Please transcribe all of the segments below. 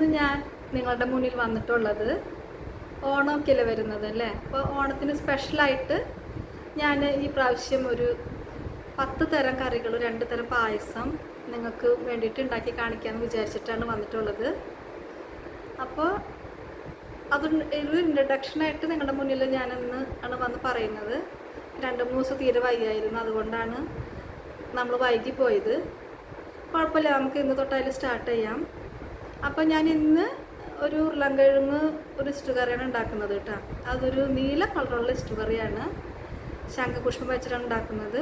ഇന്ന് ഞാൻ നിങ്ങളുടെ മുന്നിൽ വന്നിട്ടുള്ളത് ഓണമൊക്കെയല്ലേ വരുന്നത് അല്ലേ? അപ്പോൾ ഓണത്തിന് സ്പെഷ്യലായിട്ട് ഞാൻ ഈ പ്രാവശ്യം ഒരു പത്ത് തരം കറികൾ രണ്ട് തരം പായസം നിങ്ങൾക്ക് വേണ്ടിയിട്ട് ഉണ്ടാക്കി കാണിക്കാമെന്ന് വിചാരിച്ചിട്ടാണ് വന്നിട്ടുള്ളത്. അപ്പോൾ അത് ഒരു ഇൻട്രഡക്ഷനായിട്ട് നിങ്ങളുടെ മുന്നിൽ ഞാനിന്ന് ആണ് വന്ന് പറയുന്നത്. രണ്ട് മൂന്ന് ദിവസം തീരെ വയ്യായിരുന്നു അതുകൊണ്ടാണ് നമ്മൾ വൈകി പോയത് കുഴപ്പമില്ല നമുക്ക് ഇന്ന് തൊട്ടായാലും സ്റ്റാർട്ട് ചെയ്യാം. അപ്പോൾ ഞാൻ ഇന്ന് ഒരു ഉരുളൻകിഴങ്ങ് ഒരു ഇഷ്ടു കറിയാണ് ഉണ്ടാക്കുന്നത് കേട്ടോ. അതൊരു നീല കളറുള്ള ഇഷ്ടു കറിയാണ് ശംഖപുഷ്പം വെച്ചിട്ടാണ് ഉണ്ടാക്കുന്നത്.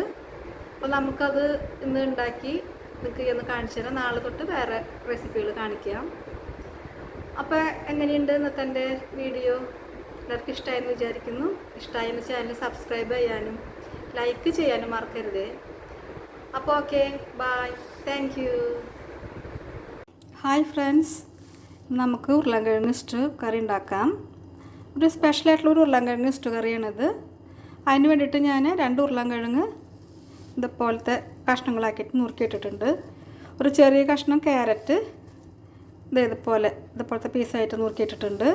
അപ്പോൾ നമുക്കത് ഇന്ന് ഉണ്ടാക്കി നിങ്ങൾക്ക് ഒന്ന് കാണിച്ചു തരാം. നാളെ തൊട്ട് വേറെ റെസിപ്പികൾ കാണിക്കാം. അപ്പോൾ എങ്ങനെയുണ്ട് ഇന്നത്തെ എന്റെ വീഡിയോ? എല്ലാവർക്കും ഇഷ്ടമായെന്ന് വിചാരിക്കുന്നു. ഇഷ്ടമായെന്ന് ചാനൽ സബ്സ്ക്രൈബ് ചെയ്യാനും ലൈക്ക് ചെയ്യാനും മറക്കരുത്. അപ്പോൾ okay bye thank hi friends. നമുക്ക് ഉരുളൻകിഴങ്ങ് സ്റ്റു കറി ഉണ്ടാക്കാം. ഒരു സ്പെഷ്യലായിട്ടുള്ള ഒരു ഉരുളൻകിഴങ്ങ് സ്റ്റു കറിയാണിത്. അതിന് വേണ്ടിയിട്ട് ഞാൻ രണ്ട് ഉരുളൻകിഴങ്ങ് ഇതുപോലത്തെ കഷ്ണങ്ങളാക്കിയിട്ട് നുറുക്കിയിട്ടിട്ടുണ്ട് ഒരു ചെറിയ കഷ്ണം ക്യാരറ്റ് ഇത് ഇതുപോലെ ഇതുപോലത്തെ പീസായിട്ട് നുറുക്കിയിട്ടിട്ടുണ്ട്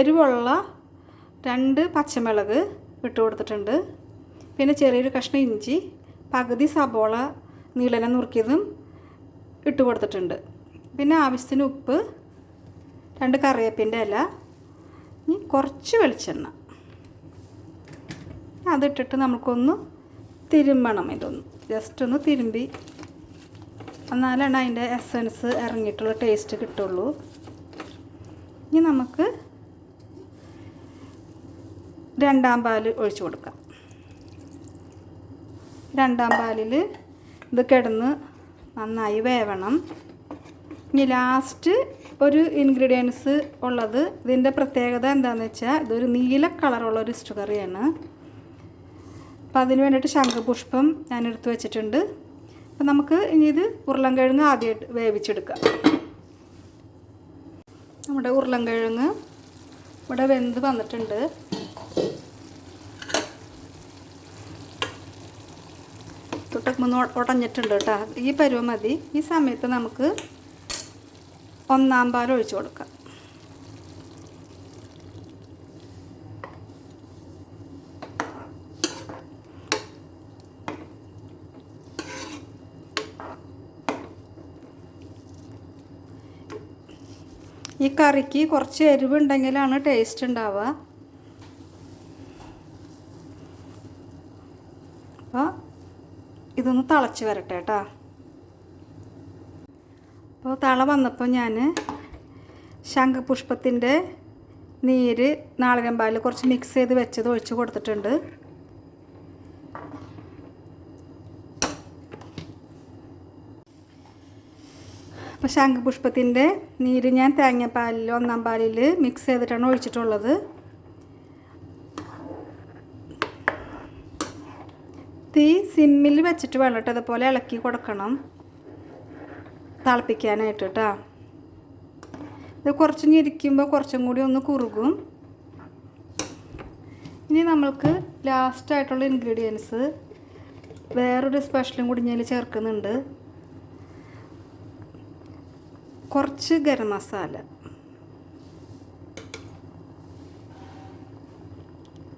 എരിവുള്ള രണ്ട് പച്ചമുളക് ഇട്ട് കൊടുത്തിട്ടുണ്ട്. പിന്നെ ചെറിയൊരു കഷ്ണം ഇഞ്ചി പകുതി സബോള നീളനെ നുറുക്കിയതും ഇട്ട് കൊടുത്തിട്ടുണ്ട്. പിന്നെ ആവശ്യത്തിന് ഉപ്പ് രണ്ട് കറിവേപ്പിന്റെ ഇല ഇനി കുറച്ച് വെളിച്ചെണ്ണ. അതിട്ടിട്ട് നമുക്കൊന്ന് തിരുമ്പണം ഇതൊന്ന്. ജസ്റ്റ് ഒന്ന് തിരുമ്പി. എന്നാലാണ് അതിന്റെ എസൻസ് ഇറങ്ങിയിട്ടുള്ള ടേസ്റ്റ് കിട്ടുള്ളൂ. ഇനി നമുക്ക് രണ്ടാം പാൽ ഒഴിച്ചു കൊടുക്കാം. രണ്ടാം പാലിൽ ഇത് കിടന്ന് നന്നായി വേവണം. ഇനി ലാസ്റ്റ് ഒരു ഇൻഗ്രീഡിയൻസ് ഉള്ളത്. ഇതിന്റെ പ്രത്യേകത എന്താണെന്ന് വെച്ചാൽ ഇതൊരു നീല കളറുള്ള ഒരു സ്റ്റുകറിയാണ് കറിയാണ്. അപ്പോൾ അതിന് വേണ്ടിയിട്ട് ശംഖപുഷ്പം ഞാൻ എടുത്ത് വെച്ചിട്ടുണ്ട്. അപ്പം നമുക്ക് ഇനി ഇത് ഉരുളൻകിഴങ്ങ് ആദ്യമായിട്ട് വേവിച്ചെടുക്കാം. നമ്മുടെ ഉരുളൻകിഴങ്ങ് ഇവിടെ വെന്ത് വന്നിട്ടുണ്ട്. തൊട്ടൊന്ന് ഉടഞ്ഞിട്ടുണ്ട് കേട്ടോ. ഈ പരുവം മതി. ഈ സമയത്ത് നമുക്ക് ഒന്നാം പാൽ ഒഴിച്ചു കൊടുക്കാം ഈ കറിക്ക് കുറച്ച് എരിവുണ്ടെങ്കിലാണ് ടേസ്റ്റ് ഉണ്ടാവുക. അപ്പോൾ ഇതൊന്ന് തിളച്ച് വരട്ടെ കേട്ടോ. അപ്പോൾ തള വന്നപ്പോൾ ഞാൻ ശംഖപുഷ്പത്തിന്റെ നീര് നാളികം കുറച്ച് മിക്സ് ചെയ്ത് വെച്ചത് ഒഴിച്ച് കൊടുത്തിട്ടുണ്ട്. അപ്പോൾ ശംഖപുഷ്പത്തിന്റെ നീര് ഞാൻ തേങ്ങാപ്പാലിൽ ഒന്നാം പാലിൽ മിക്സ് ചെയ്തിട്ടാണ് ഒഴിച്ചിട്ടുള്ളത്. തീ സിമ്മിൽ വെച്ചിട്ട് വേണം കേട്ടോ അതുപോലെ ഇളക്കി കൊടുക്കണം. തിളപ്പിക്കാനായിട്ട്. കേട്ടോ ഇത് കുറച്ച് ഞെരിക്കുമ്പോൾ കുറച്ചും കൂടി ഒന്ന് കുറുകും. ഇനി നമ്മൾക്ക് ലാസ്റ്റായിട്ടുള്ള ഇൻഗ്രീഡിയൻസ് വേറൊരു സ്പെഷ്യലും കൂടി ഞാൻ ചേർക്കുന്നുണ്ട്. കുറച്ച് ഗരം മസാല.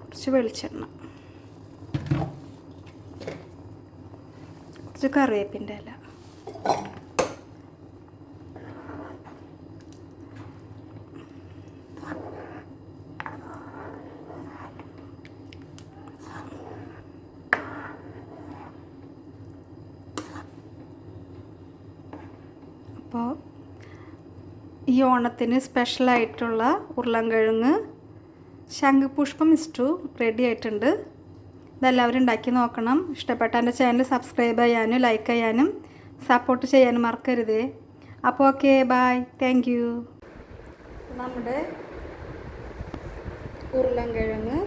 കുറച്ച് വെളിച്ചെണ്ണ. കുറച്ച് കറിവേപ്പിന്റെ ഇല. അപ്പോൾ ഈ ഓണത്തിന് സ്പെഷ്യലായിട്ടുള്ള ഉരുളൻകിഴങ്ങ് ശംഖുപുഷ്പം ഇസ്റ്റു റെഡി ആയിട്ടുണ്ട്. ഇതെല്ലാവരും ഉണ്ടാക്കി നോക്കണം. ഇഷ്ടപ്പെട്ട എന്റെ ചാനൽ സബ്സ്ക്രൈബ് ചെയ്യാനും ലൈക്ക് ചെയ്യാനും സപ്പോർട്ട് ചെയ്യാനും മറക്കരുത്. അപ്പോൾ ഓക്കെ ബായ് താങ്ക് യു. നമ്മുടെ ഉരുളൻകിഴങ്ങ്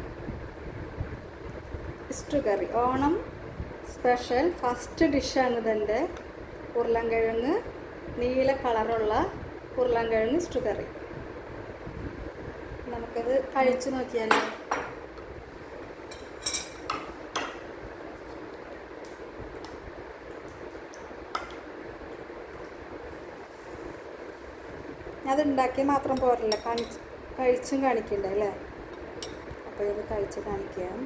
ഇസ്റ്റു കറി. ഓണം സ്പെഷ്യൽ ഫസ്റ്റ് ഡിഷാണ് ഇതെന്റെ ഉരുളൻകിഴങ്ങ്. നീല കളറുള്ള ഉരുളൻകിഴങ്ങ് ഇസ്റ്റു കറി നമുക്കത് കഴിച്ചു നോക്കിയാലോ? അതുണ്ടാക്കി മാത്രം പോരല്ല. കാണിച്ച് കഴിച്ചും കാണിക്കണ്ടേ അല്ലേ? അപ്പോൾ ഇത് കഴിച്ച് കാണിക്കാം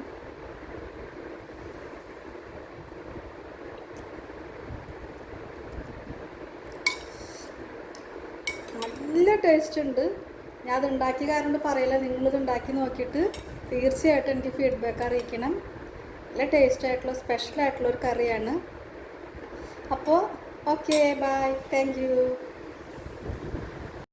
നല്ല ടേസ്റ്റ് ഉണ്ട്. ഞാൻ അത് ഉണ്ടാക്കിയ കാരണം പറയില്ല. നിങ്ങളിത് ഉണ്ടാക്കി നോക്കിയിട്ട് തീർച്ചയായിട്ടും എനിക്ക് ഫീഡ്ബാക്ക് അറിയിക്കണം. നല്ല ടേസ്റ്റ് ആയിട്ടുള്ള സ്പെഷ്യൽ ആയിട്ടുള്ള ഒരു കറിയാണ്. അപ്പോൾ ഓക്കെ ബായ് താങ്ക്